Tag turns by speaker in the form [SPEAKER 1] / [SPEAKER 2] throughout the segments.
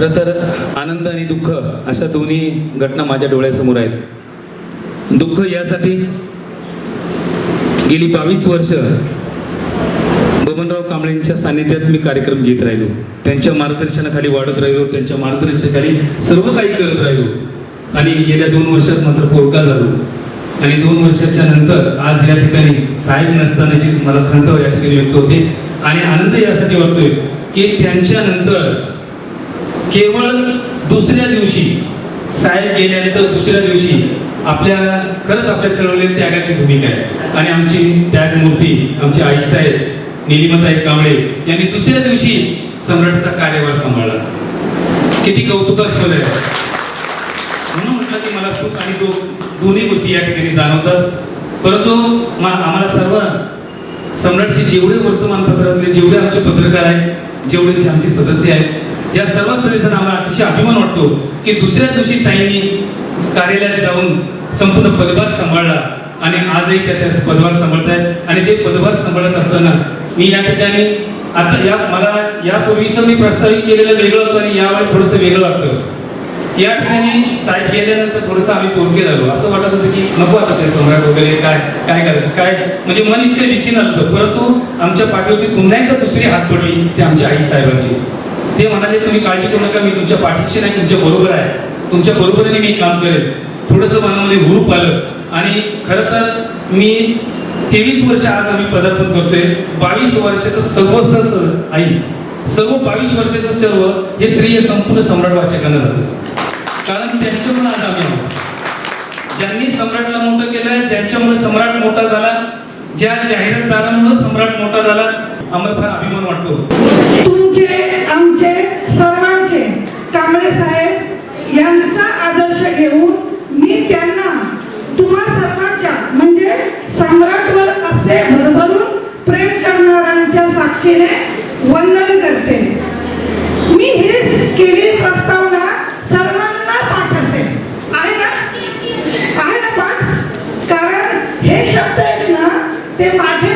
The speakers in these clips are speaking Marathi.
[SPEAKER 1] खरं तर आनंद आणि दुःख अशा दोन्ही घटना माझ्या डोळ्यासमोर आहेत. दुःख यासाठी गेली बावीस वर्ष बबनराव कांबळेंच्या सानिध्यात मी कार्यक्रम घेत राहिलो. त्यांच्या मार्गदर्शनाखाली वाढत राहिलो त्यांच्या मार्गदर्शनाखाली सर्व काही करत राहिलो. आणि गेल्या दोन वर्षात मात्र पोरका झालो. आणि दोन वर्षाच्या नंतर आज या ठिकाणी साहेब नसतानाची मला खंत या ठिकाणी व्यक्त होते. आणि आनंद यासाठी वाटतोय की त्यांच्या नंतर केवळ दुसऱ्या दिवशी साहेब गेल्यानंतर दुसऱ्या दिवशी आपल्या खरंच आपल्या चळवलेली त्यागाची भूमिका आहे. आणि आमची त्याग मूर्ती आमची आई साहेब निलिमताई कांबळे यांनी दुसऱ्या दिवशी सम्राटचा कार्यभार सांभाळला. किती कौतुकास्पद आहे म्हणून म्हटलं की मला सुख आणि दुःख दोन्ही गोष्टी या ठिकाणी जाणवतात. परंतु मा- आम्हाला सर्व सम्राटचे जेवढे वर्तमानपत्रातले जेवढे आमचे पत्रकार आहेत जेवढे आमचे सदस्य आहेत या सर्व सदस्यांना आम्हाला अतिशय अभिमान वाटतो की दुसऱ्या दिवशी ताईंनी कार्यालयात जाऊन संपूर्ण पदभार सांभाळला आणि आजही त्या त्या पदभार सांभाळतायत. आणि ते पदभार सांभाळत असताना मी या ठिकाणी आता या मला यापूर्वीचं मी प्रस्तावित केलेलं वेगळं होतं आणि यावेळी थोडंसं वेगळं वाटतं. या ठिकाणी साहेब गेल्यानंतर थोडंसं आम्ही पोरके झालो. असं वाटत होतं की नको आता ते सम्राट वगैरे काय काय करायचं? काय? म्हणजे मन इतकं विचिन होतं परंतु आमच्या पाठीवरती पुन्हा एकदा दुसरी हात पडली ते आमच्या आई साहेबांची. ते म्हणाले तुम्ही काळजी करू नका मी तुमच्या पाठीशी नाही तुमच्या बरोबर आहे. तुमच्या बरोबरीने मी काम करेल थोडंसं मनामध्ये हुरूप आलं. आणि खरं तर मी तेवीस वर्ष आज आम्ही पदार्पण करतोय. बावीस वर्षाचं सर्व आई सर्व बावीस वर्षाचं सर्व हे श्रेय संपूर्ण सम्राट वाचकांना जातं कारण त्यांच्यामुळे आज आम्ही आहोत. ज्यांनी सम्राटला मोठं केलं ज्यांच्यामुळे सम्राट मोठा झाला ज्या जाहिरातदारांमुळे सम्राट मोठा झाला आम्हाला फार अभिमान वाटतो.
[SPEAKER 2] तुमचे आमचे सर्वांचे कांबळे साहेब यांचा आदर्श घेऊन मी त्यांना तुम्हा सर्वांच्या म्हणजे सम्राटवर असे भरभरून प्रेम करणाऱ्यांच्या साक्षीने वंदन करते. मी हे केलेली प्रस्तावना सर्वांना पाठ असेल आहे ना? आहे ना पाठ? कारण हे शब्द आहेत ना ते माझे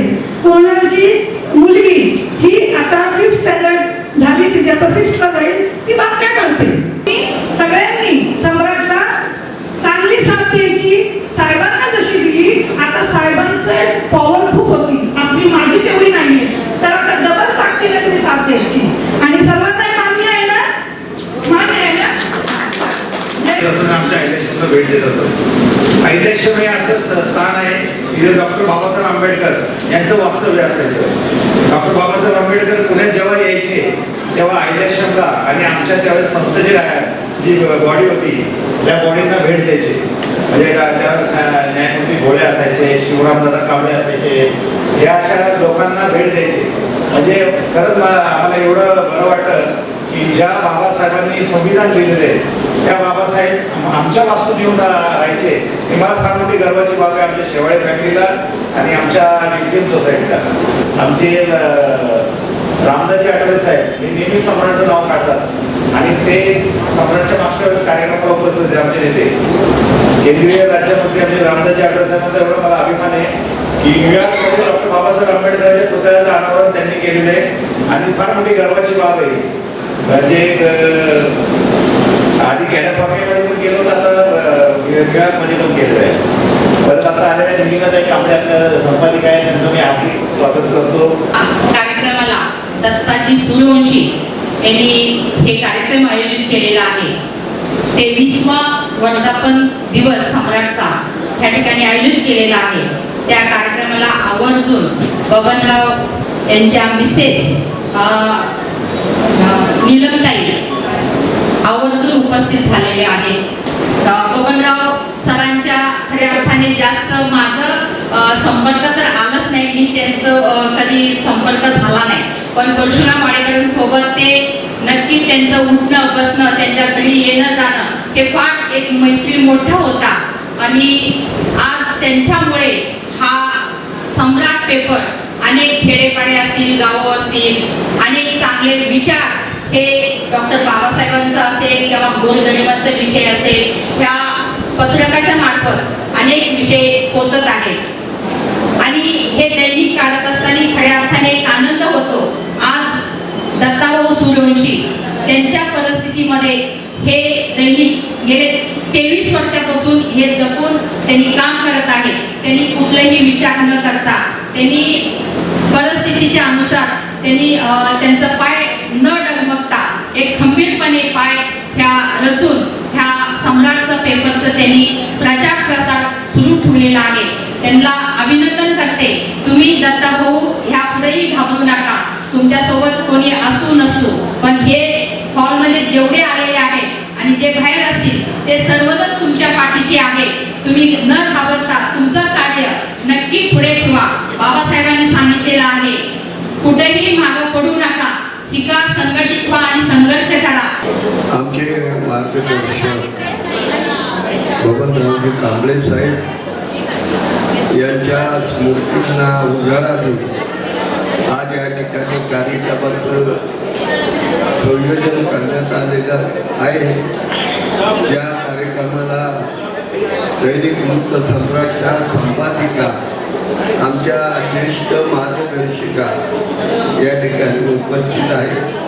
[SPEAKER 2] असते कोणाची मुलगी ही आता फिफ्थ स्टँडर्ड झाली तिची आता सिक्स्थला जाईल ती बातम्या काढते. सगळ्यांनी सम्राटला चांगली साथ द्यायची साहेबांना जशी दिली आता साहेबांचं पॉवर खूप होती. आपली माझी तेवढी नाही तर आता डबल ताकदीला तुम्ही साथ द्यायची. आणि सर्वांना मान्य आहे ना? मान्य आहे ना?
[SPEAKER 3] भेट देत असतात हे असं स्थान आहे. तिथे डॉक्टर बाबासाहेब आंबेडकर यांचं वास्तव्य असायचं डॉक्टर बाबासाहेब आंबेडकर पुण्यात जेव्हा यायचे तेव्हा आयलेक्शनला आणि आमच्या त्यावेळेस संत जी जी बॉडी होती त्या बॉडींना भेट द्यायची. म्हणजे त्या न्यायमूर्ती भोळे असायचे शिवरामदादा कांबळे असायचे या अशा लोकांना भेट द्यायचे. म्हणजे खरंच आम्हाला एवढं बरं वाटतं की ज्या बाबासाहेबांनी संविधान लिहिलेलं आहे त्या बाबासाहेब आमच्या वास्तूत येऊन राहायचे. ही मला फार मोठी गर्वाची बाब आहे आमच्या शेवाळे फॅमिलीला आणि आमच्या डी सी एम सोसायटीला आमचे अं, रामदाजी आठवले साहेब हे नेहमी सम्राटचं नाव काढतात. आणि ते सम्राटच्या मागच्या वेळेस कार्यक्रमाला उपस्थित होते आमचे नेते. केंद्रीय राज्यमंत्री आमचे रामदाजी आठवले साहेबांचा एवढा मला अभिमान आहे की न्यूयॉर्कमध्ये डॉक्टर बाबासाहेब आंबेडकरांच्या पुतळ्याचं अनावरण त्यांनी केलेलं आहे आणि फार मोठी गर्वाची बाब आहे. म्हणजे आधी कॅलिफोर्नियामध्ये पण गेलो होतो आता अं, न्यूयॉर्कमध्ये पण गेलो आहे. परत आता आलेल्या निघत आहे आपल्या आपल्या संपादिका आहे त्यांचं मी आधी स्वागत करतो.
[SPEAKER 4] कार्यक्रमाला दत्ताजी सूर्यवंशी यांनी हे कार्यक्रम आयोजित केलेला आहे. तेवीसवा वर्धापन दिवस सम्राटचा या ठिकाणी आयोजित केलेला आहे. त्या कार्यक्रमाला आवर्जून बबनराव यांच्या मिसेस निलमताई आवर्जून उपस्थित झालेले आहेत. बबनराव सरांच्या खऱ्या अर्थाने जास्त माझं संपर्क तर आलंच नाही. मी त्यांचं कधी संपर्क झाला नाही. पण परशुराम वाडेकरांसोबत ते नक्की त्यांचं उठणं बसणं त्यांच्या घरी येणं जाणं हे फार एक मैत्री मोठा होता. आणि आज त्यांच्यामुळे हा सम्राट पेपर अनेक खेडेपाडे असतील गावं असतील अनेक चांगले विचार हे डॉक्टर बाबासाहेबांचं असेल किंवा गोरगरिबांचा विषय असेल ह्या पत्रकाच्या मार्फत अनेक विषय पोचत आहेत. आणि हे दैनिक काढत असताना खऱ्या अर्थाने एक आनंद होतो. आज दत्ताभाऊ सूर्यवंशी त्यांच्या परिस्थितीमध्ये हे दैनिक गेले तेवीस वर्षापासून हे जपून त्यांनी काम करत आहे. त्यांनी कुठलंही विचार न करता त्यांनी परिस्थितीच्या अनुसार त्यांनी त्यांचा त्यांचं पाय न एक खंबीरपणे पाय ह्या रचून ह्या सम्राटचं पेपरचं त्यांनी प्रचार प्रसार सुरू ठेवलेला आहे. त्यांना अभिनंदन करते. तुम्ही दत्ताभाऊ ह्या पुढेही घाबरू नका. तुमच्यासोबत कोणी असू नसू. पण हे हॉलमध्ये जेवढे आलेले आहेत आणि जे बाहेर असतील ते सर्वजण तुमच्या पाठीशी आहे. तुम्ही न घाबरता तुमचं कार्य नक्की पुढे ठेवा. बाबासाहेबांनी सांगितलेलं आहे. कुठेही मागं पडू नका. शिका संघटित व्हा आणि संघर्ष करा.
[SPEAKER 5] आमचे मार्गदर्शक बबनरावजी कांबळे साहेब यांच्या स्मृतींना उजाळा देऊन आज या ठिकाणी कार्यक्रमाचं संयोजन करण्यात आलेलं आहे. या कार्यक्रमाला दैनिक मुक्त सम्राटच्या संपादिका आमच्या ज्येष्ठ मार्गदर्शिका या ठिकाणी उपस्थित आहेत.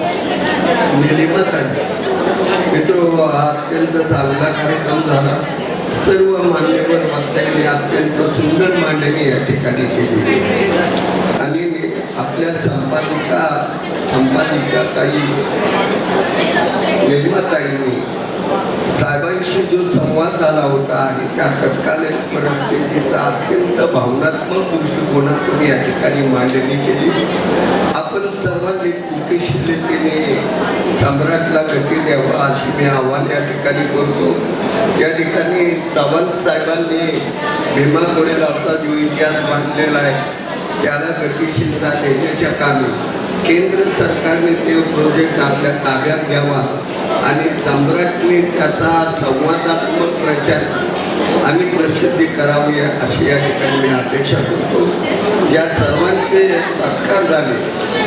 [SPEAKER 5] निलिमाताई मित्र हो, हा अत्यंत चांगला कार्यक्रम झाला. सर्व मान्यवर वक्त्यांनी अत्यंत सुंदर मांडणी या ठिकाणी केली. आणि आपल्या संपादिका संपादिका ताई निर्माताईंनी साहेबांशी जो संवाद झाला होता आणि त्या तत्कालीन परिस्थितीचा अत्यंत भावनात्मक दृष्टिकोनातून या ठिकाणी मांडणी केली. आपण सर्वांनी कुकेशिलतेने सम्राटला गती द्यावा अशी मी आव्हान या ठिकाणी करतो. या ठिकाणी चव्हाण साहेबांनी भीमा कोरेगावचा जो इतिहास मांडलेला आहे त्याला गतिशीलता देण्याच्या कामी केंद्र सरकारने ते प्रोजेक्ट आपल्या ताब्यात घ्यावा. आणि सम्राटने त्याचा संवादात्मक प्रचार आणि प्रसिद्धी करावी अशी या ठिकाणी मी अपेक्षा करतो. या सर्वांचे सत्कार झाले.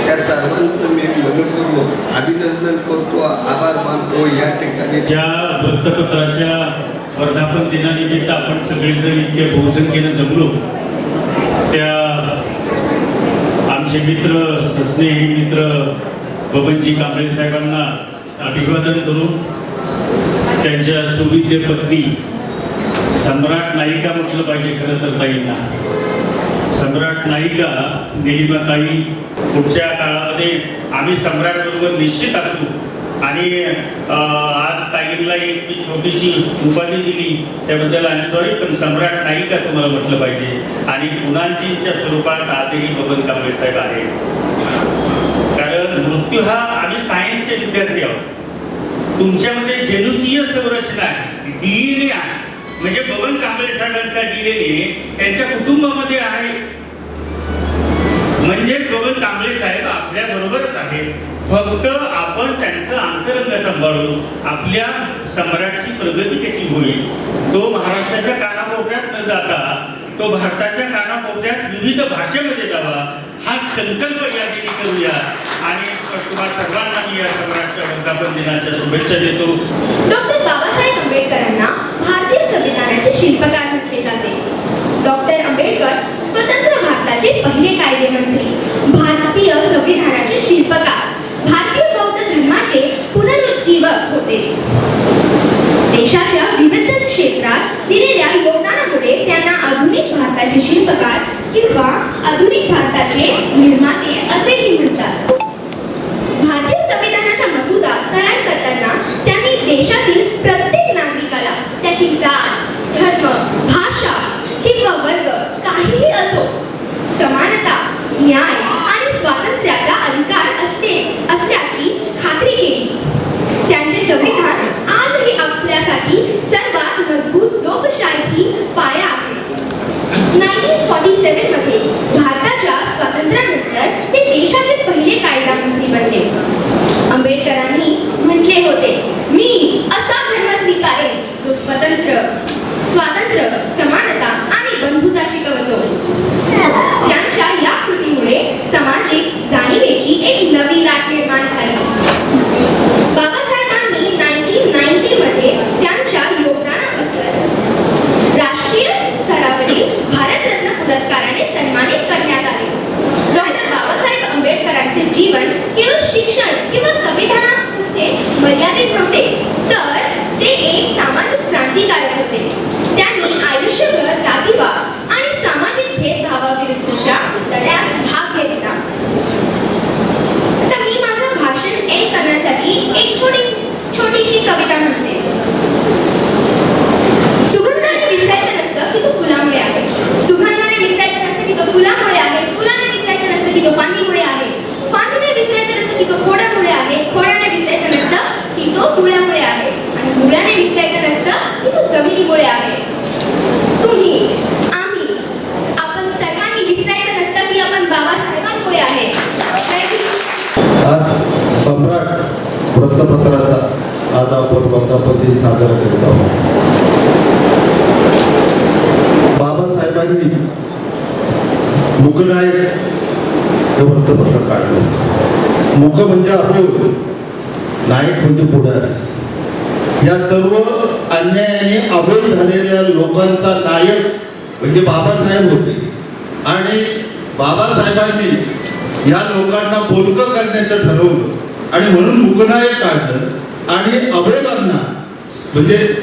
[SPEAKER 5] त्या सर्वांचं मी मनपूर्वक अभिनंदन करतो. आभार मानतो. या ठिकाणी
[SPEAKER 6] ज्या वृत्तपत्राच्या वर्धापन दिनानिमित्त आपण सगळेजण इतके बहुसंख्येनं जमलो. त्या आमचे मित्र सस्नेही मित्र बबनजी कांबळे साहेबांना अभिवादन करून त्यांच्या सुविद्य पत्नी सम्राट नायिका म्हटलं पाहिजे खरं तर ताईंना. सम्राट नायिका निलिमाताई पुढच्या काळामध्ये आम्ही सम्राट बरोबर निश्चित असू.
[SPEAKER 7] आणि आज ताईंना एक मी छोटीशी उपाधी दिली त्याबद्दल आय सॉरी पण सम्राट नायिका तुम्हाला म्हटलं पाहिजे. आणि पुनांचीच्या स्वरूपात आजही बबन कांबळे साहेब आहेत. कारण मृत्यू हा आम्ही सायन्सचे विद्यार्थी आहोत. तुमच्यामध्ये जनुकीय संरचना डीएनए आहे. म्हणजे बबन कांबळे साहेबांचा डीएनए त्यांच्या कुटुंबामध्ये आहे. म्हणजेच बबन कांबळे साहेब आपल्या बरोबरच आहेत फक्त आपण त्यांचं अंतरंग सांभाळू आपल्या सम्राटची प्रगती कशी होईल तो महाराष्ट्राच्या कानाकोपऱ्यात न जाता तो भारताच्या कानाकोपऱ्यात विविध भाषेमध्ये जावा हा संकल्प या ठिकाणी करूया. आणि तुम्हा सर्वांना मी या सम्राटच्या वर्धापन दिनाच्या शुभेच्छा देतो.
[SPEAKER 8] डॉक्टर बाबासाहेब आंबेडकरांना भारतीय संविधानाचे शिल्पकार म्हटले जाते. डॉक्टर आंबेडकर स्वतंत्र भारताचे पहिले कायदेमंत्री भारतीय संविधानाचे शिल्पकार भारतीय बौद्ध धर्माचे पुनरुज्जीवक होते. देशाच्या विविध क्षेत्रात दिलेल्या योगदानामुळे त्यांना आधुनिक भारताचे शिल्पकार किंवा आधुनिक भारत भारताचे निर्माते
[SPEAKER 9] बोलकं करण्याचं ठरवलं. आणि म्हणून मुकनायक काढलं. आणि अबोलांना म्हणजे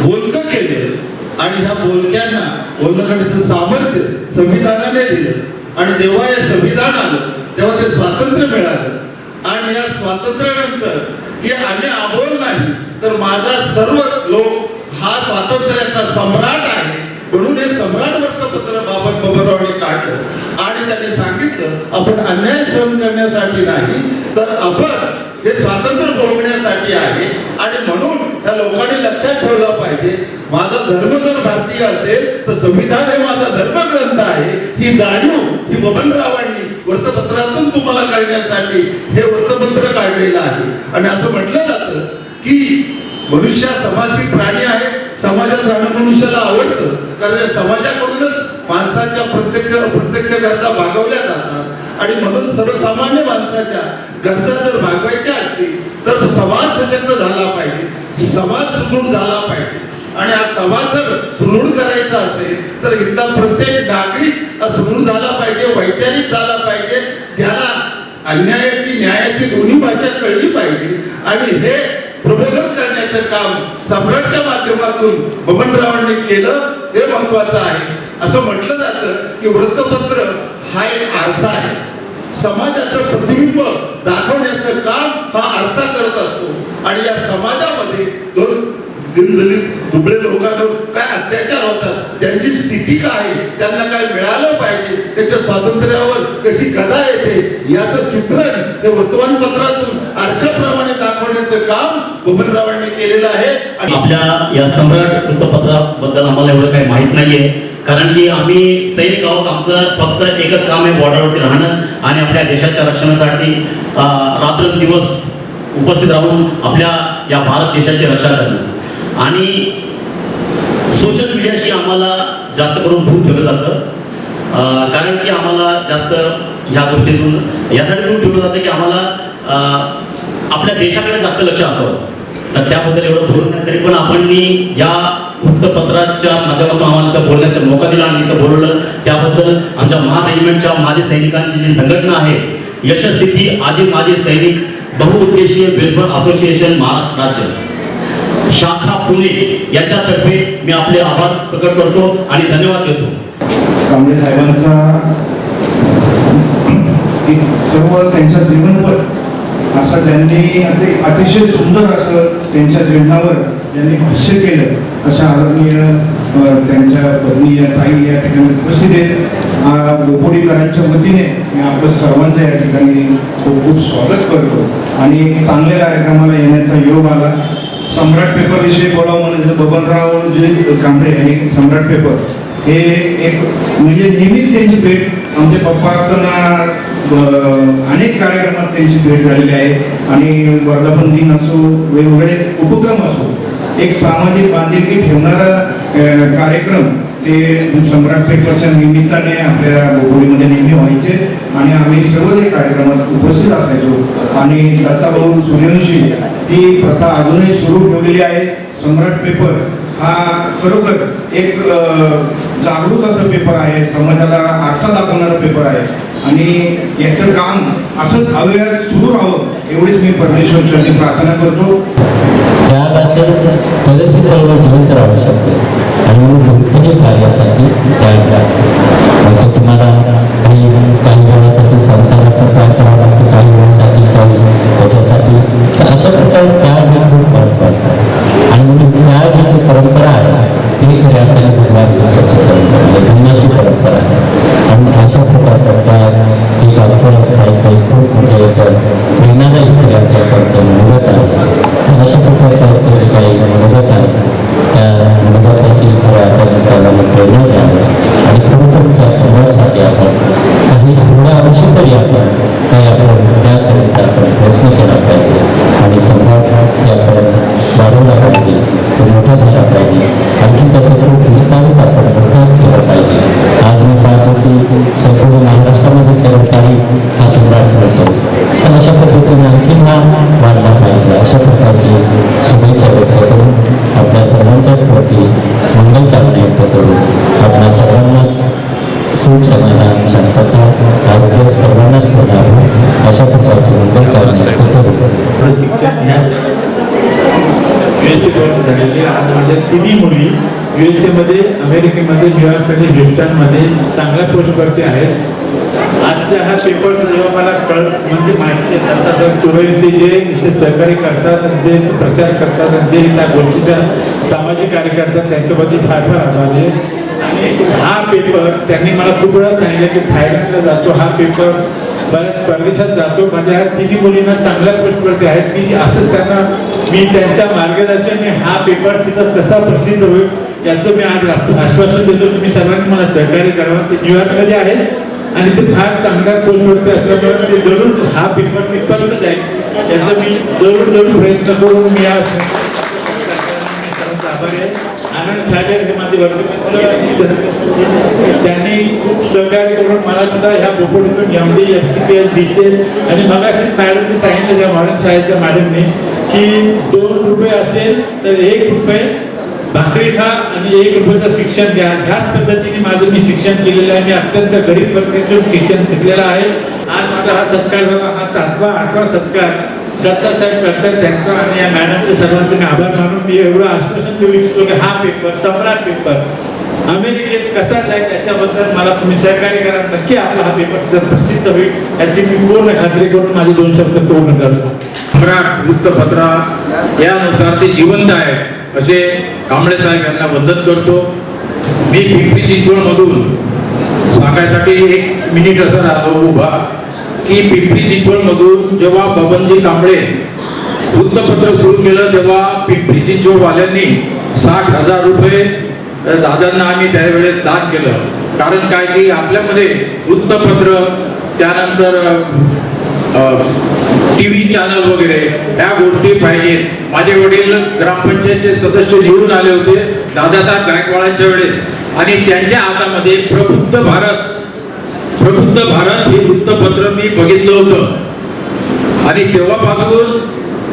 [SPEAKER 9] बोलकं केलं. आणि ह्या बोलक्यांना बोलणं करण्याचं सामर्थ्य संविधानाने दिलं. आणि जेव्हा हे संविधान आलं तेव्हा ते स्वातंत्र्य मिळालं. आणि या स्वातंत्र्यानंतर की आम्ही अबोल नाही तर माझा सर्व लोक हा स्वातंत्र्याचा सम्राट आहे. म्हणून हे सम्राट वृत्तपत्र बाबत बबनरावने काढलं. आणि त्यांनी सांगितलं आपण अन्याय सहन करण्यासाठी नाही तर आपण हे स्वातंत्र्य भोगण्यासाठी आहे. आणि म्हणून त्या लोकांनी लक्षात ठेवलं पाहिजे माझा धर्म जर भारतीय असेल तर संविधान हे माझा धर्मग्रंथ आहे. ही जाणीव ही बबनरावांनी वृत्तपत्रातून तुम्हाला करण्यासाठी हे वृत्तपत्र काढलेलं आहे. आणि असं म्हटलं जातं की मनुष्य समाजिक प्राणी आहे समाजात राहणं मनुष्याला आवडतं. कारण या समाजाकडूनच माणसाच्या प्रत्यक्ष प्रत्यक्ष गरजा भागवल्या जातात. आणि म्हणून सर्वसामान्य माणसाच्या गरजा जर भागवायच्या असतील तर तो समाज सशक्त झाला पाहिजे. समाज सुदृढ झाला पाहिजे. आणि हा समाज जर सुदृढ करायचा असेल तर इथला प्रत्येक नागरिक हा सुदृढ झाला पाहिजे वैचारिक झाला पाहिजे. त्याला अन्यायाची न्यायाची दोन्ही भाषा कळली पाहिजे. आणि हे प्रबोधन करण्याचं काम सम्राटच्या माध्यमातून बबनरावांनी केलं हे महत्वाचं आहे. असं म्हटलं जातं की वृत्तपत्र हा एक आरसा आहे. समाजाचं प्रतिबिंब दाखवण्याचं काम हा आरसा करत असतो. आणि या समाजामध्ये दोन दिनदलित दुबळे लोकांवर काय अत्याचार होतात त्यांची स्थिती काय आहे, त्यांना काय मिळालं पाहिजे त्याच्या स्वातंत्र्यावर कशी गदा येते याचं चित्रण हे वर्तमानपत्रातून करण्याचं काम बबनरावांनी केलेलं आहे आणि
[SPEAKER 10] आपल्या या सम्राट वृत्तपत्राबद्दल आम्हाला एवढं काही माहीत नाहीये. कारण की आम्ही सैनिक आहोत आमचं फक्त एकच काम आहे बॉर्डरवरती राहणं आणि आपल्या देशाच्या रक्षणासाठी रात्रंदिवस उपस्थित राहून आपल्या या भारत देशाची रक्षा करणं. आणि सोशल मीडियाशी आम्हाला जास्त करून दूर ठेवलं जातं. कारण की आम्हाला जास्त ह्या गोष्टीतून यासाठी दूर ठेवलं जातं की आम्हाला आपल्या देशाकडे जास्त लक्ष असावं तर त्याबद्दल एवढं बोलत नाही तरी पण आपण मी या वृत्तपत्राच्या माध्यमातून आम्हाला इथं बोलण्याचा मोका दिला आणि इथं बोलवलं. त्याबद्दल आमच्या महा रेजिमेंटच्या माझे सैनिकांची जी संघटना आहे यशस्वी आजी माझे सैनिक बहुउद्देशीय वेलफेअर असोसिएशन महाराष्ट्र राज्य. शाखा पुणे यांच्यातर्फे मी आपले आभार प्रकट करतो आणि धन्यवाद देतो.
[SPEAKER 11] कांबळे साहेबांचा सर्व त्यांच्या जीवनपट असा त्यांनी अतिशय सुंदर असं त्यांच्या जीवनावर त्यांनी भाष्य केलं अशा आदरणीय त्यांच्या पत्नी या ताई या ठिकाणी उपस्थित आहेत. आ, वतीने मी आपलं सर्वांचं या ठिकाणी खूप खूप स्वागत करतो. आणि चांगल्या कार्यक्रमाला येण्याचा योग आला. सम्राट पेपर विषयी बोलावं म्हणजे बबनराव जे कांबळे यांनी सम्राट पेपर हे एक म्हणजे नेहमीच त्यांची भेट आमचे पप्पा असताना अनेक कार्यक्रमात त्यांची भेट झालेली आहे. आणि वर्धापन दिन असो वेगवेगळे उपक्रम असो एक सामाजिक बांधिलकी ठेवणारा कार्यक्रम ते सम्राट पेपरच्या निमित्ताने आपल्या बोगोलीमध्ये नेहमी व्हायचे. आणि आम्ही सर्व त्या कार्यक्रमात उपस्थित असायचो. आणि दत्ताभाऊ सूर्यवंशी ती प्रथा अजूनही सुरू ठेवलेली आहे. सम्राट पेपर हा खरोखर एक जागरूक असं पेपर आहे समाजाला आरसा दाखवणारा पेपर आहे. आणि याचं काम असंच अवेअर सुरू राहावं एवढीच मी परमेश्वरची प्रार्थना करतो.
[SPEAKER 12] त्यात असेल तरच ही चळवळ जिवंत राहू शकते. आणि म्हणून कोणत्याही कार्यासाठी त्याग लागतो. तुम्हाला काही काही वेळासाठी संसाराचा त्याग करावा लागतो काही वेळासाठी काही त्याच्यासाठी. तर अशा प्रकारे त्याग हा खूप महत्त्वाचा आहे. आणि म्हणून त्याग ही जी परंपरा आहे ही खऱ्या अर्थाने भगवान आज
[SPEAKER 13] माझ्या तिन्ही मुली युएसए मध्ये अमेरिकेमध्ये न्यूयॉर्कमध्ये ह्युस्टनमध्ये चांगल्या पोस्टवरती आहेत. आजच्या हा पेपरचा जेव्हा मला कळ म्हणजे माहिती आता तुरईचे जे इथे सहकार्य करतात जे प्रचार करतात जे त्या गोष्टीच्या सामाजिक कार्य करतात त्यांच्याबद्दल फार फार आभार आहे. आणि हा पेपर त्यांनी मला खूप वेळा सांगितलं की थायलंडला जातो हा पेपर परदेशात जातो. म्हणजे माझ्या तिन्ही मुलींना चांगल्या पोस्टवरती आहेत. मी असंच त्यांना मी त्यांच्या मार्गदर्शनाने हा पेपर तिथं कसा प्रसिद्ध होईल याचं मी आज आश्वासन देतो. तुम्ही सर्वांनी मला सहकार्य करावं. ते न्यूयॉर्कमध्ये आहे आणि ते फार चांगल्या पोस्टवरती असल्यामुळे ते जरूर हा पेपर तिथपर्यंत जाईल याचा मी जरूर जरूर प्रयत्न करून मी आज आभारी आहे आनंद छाले हे माझे वर्गमित्र त्यांनी खूप सहकार्य करून मला सुद्धा ह्या बोकोडीतून M D F C P L डीचे आणि मगाशीच मॅडमने सांगितलं त्या मॉडर्न शाळेच्या मॅडमने की दोन रुपये असेल तर एक रुपये भाकरी खा आणि एक रुपयाचं शिक्षण घ्या. ह्याच पद्धतीने माझं मी शिक्षण केलेलं आहे. मी अत्यंत गरीब परिस्थितीतून शिक्षण घेतलेलं आहे. आज माझा हा सत्कार झाला. हा सातवा आठवा सत्कार. दत्तासाहेब करतात त्यांचं आणि या मॅडमचे सर्वांचे मी आभार मानून मी एवढं आश्वासन देऊ इच्छितो की हा पेपर सम्राट पेपर अमेरिकेत कसा जाईल त्याच्याबद्दल मला तुम्ही सहकार्य करा. नक्की आपला हा पेपर जर प्रसिद्ध होईल. याची मी पूर्ण खात्री करून माझे दोन शब्द पूर्ण करतो.
[SPEAKER 14] सम्राट वृत्तपत्रा यानुसार ते जिवंत आहे असे कांबळे साहेब यांना वंदन करतो. मी पिंपरी चिंचवड मधून सांगायसाठी एक मिनिट असं राहिलो उभा. की पिंपरी चिंचवड मधून जेव्हा बबनजी कांबळे वृत्तपत्र सुरू केलं तेव्हा पिंपरी चिंचवडवाल्यांनी साठ हजार रुपये दादांना आम्ही त्यावेळेस दान केलं. कारण काय की आपल्यामध्ये वृत्तपत्र त्यानंतर टी व्ही चॅनल वगैरे ह्या गोष्टी पाहिजेत. माझे वडील ग्रामपंचायतचे सदस्य निवडून आले होते दादासाहेब गायकवाडांच्या वेळेस. आणि त्यांच्या हातामध्ये प्रबुद्ध भारत प्रबुद्ध भारत हे वृत्तपत्र मी बघितलं होतं. आणि तेव्हापासून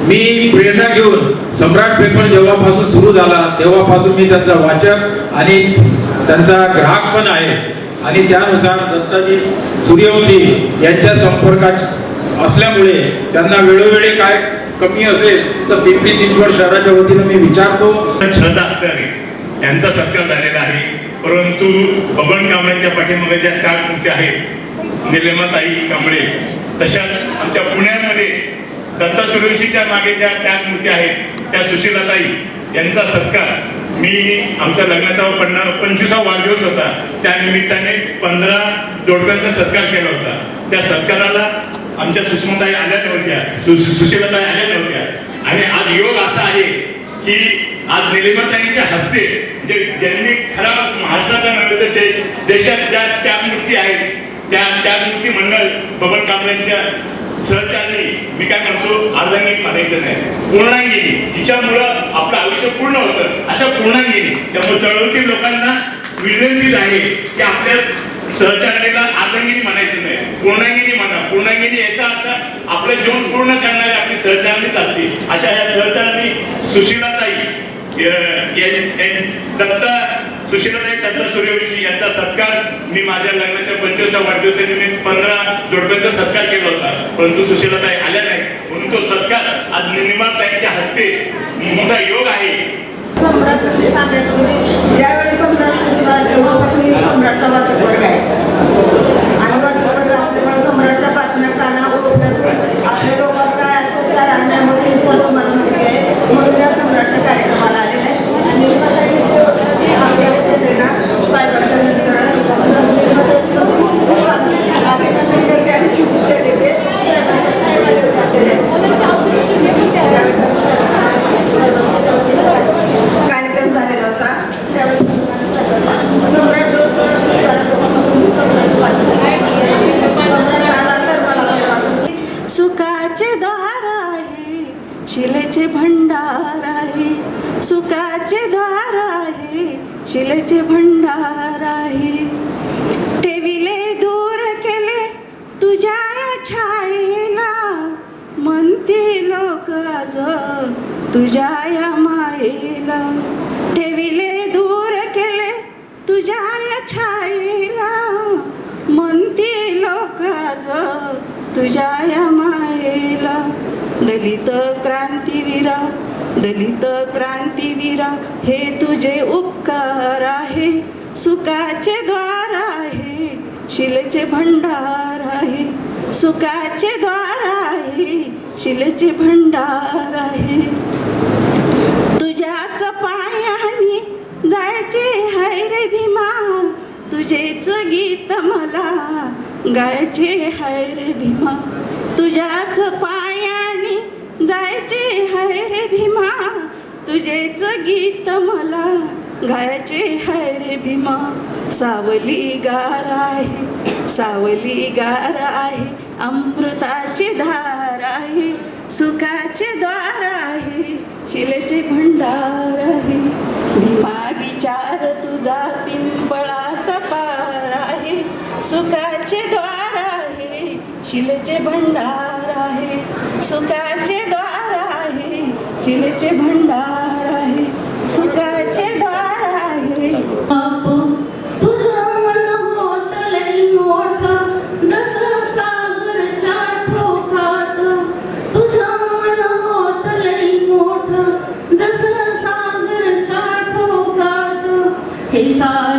[SPEAKER 14] मी प्रेरणा घेऊन सम्राट पेपर जेव्हापासून सुरू झाला तेव्हापासून मी त्याचा वाचक आणि त्यांचा ग्राहक पण आहे. आणि त्यानुसार दत्ताजी सूर्यवंशी यांच्या संपर्कात असल्यामुळे त्यांना वेळोवेळी काय कमी असेल तर पिंपरी चिंचवड शहराच्या वतीनं मी विचारतो.
[SPEAKER 6] श्रद्धा यांचा सत्कार झालेला आहे. परंतु बबन कांबळेच्या पाठीमागे ज्या काळमूर्ती आहेत निलेमाताई कांबळे तशाच आमच्या पुण्यामध्ये दत्त सुरेशीच्या मागे ज्या त्यागमूर्ती आहेत त्या सुशीलाताई यांचा सत्कार. मी आमच्या लग्नाचा पन्नास पंचवीसा वाढदिवस होता. त्या निमित्ताने पंधरा जोडप्यांचा सत्कार केला होता. त्या सत्काराला आमच्या सुषमाताई आल्या नव्हत्या. सुशीलाताई आल्या नव्हत्या. आणि आज योग असा आहे की आज निलिमाताईंच्या हस्ते जे ज्यांनी खरा महाराष्ट्राचा नव्हे तर देश देशात ज्या त्यागमूर्ती आहेत त्या त्यागमूर्ती मंडळ बबन कांबळेंच्या सहचारणी मी काय म्हणतो अर्धांगिनी म्हणायचं नाही. पूर्णांगिनी जिच्यामुळं आपलं आयुष्य पूर्ण होतं. अशा पूर्णांगिनी त्यामुळे चळवळीतील लोकांना विनंतीच आहे की आपल्या सहचारणीला अर्धांगिनी म्हणायचं नाही. पूर्णांगिनी म्हणा. पूर्णांगिनी याचा अर्थ आपलं जीवन पूर्ण करणारी आपली सहचारणीच असते. अशा या सहचारणी सुशीलाताई दत्ता सुशीलाताई दत्ता सूर्यवंशी यांचा सत्कार मी माझ्या लग्नाच्या पंचवीसच्या वाढदिवसानिमित्त पंधरा जोडप्यांचा सत्कार केला होता. परंतु सुशीलाताई आल्या नाही. म्हणून तो सत्कार आज निमाताईच्या हस्ते मोठा योग आहे.
[SPEAKER 15] सम्राट म्हणजे सांगायचं म्हणजे ज्यावेळी सम्राट सुरू झाला तेव्हापासून सम्राटचा वाचक वर्ग आहे आणि वाचक वर्ग असल्यामुळे सम्राटच्या बातम्या काना ओळखण्यातून आपल्या लोकांना काय अत्याचार आणण्यामध्ये सर्व मला माहिती आहे म्हणून या सम्राटच्या कार्यक्रमाला आलेले आहे आणि मला हे शेवटचं की आपल्या इथे ना साहेबांच्या कार्यक्रम झालेला होता त्यावेळेस सम्राट जो सम्राट आला तर मला
[SPEAKER 16] सुखाचे द्वार आहे शिलेचे भंडार आहे सुखाचे द्वार आहे शिलेचे भंडार आहे ठेविले दूर केले तुझ्या छायेला म्हणते लोक आज तुझ्या या मायेला ठेविले दूर केले तुझ्या या छायेला. म्हणते लोक तुझ्या या मायेला. दलित क्रांतीवीरा दलित क्रांतीवीरा हे तुझे उपकार आहे. सुखाचे द्वार आहे शिलेचे भंडार आहे. सुखाचे द्वार आहे शिलेचे भंडार आहे. तुझ्याच पायाने जायचे हाय रे भीमा. तुझेच गीत मला गायचे हाय रे भीमा. तुझ्याच पायाने जायचे हाय रे भीमा. तुझेच गीत मला गायचे हाय रे भीमा. सावली गार आहे सावली गार आहे अमृताची धार आहे सुखाचे द्वार आहे शिलेचे भंडार आहे. भीमा विचार तुझा पिंपळाचा पार आहे. सुखाचे द्वार आहे शिलेचे भंडार आहे. सुखाचे द्वार आहे शिलेचे भंडार आहे. सुखा
[SPEAKER 17] हे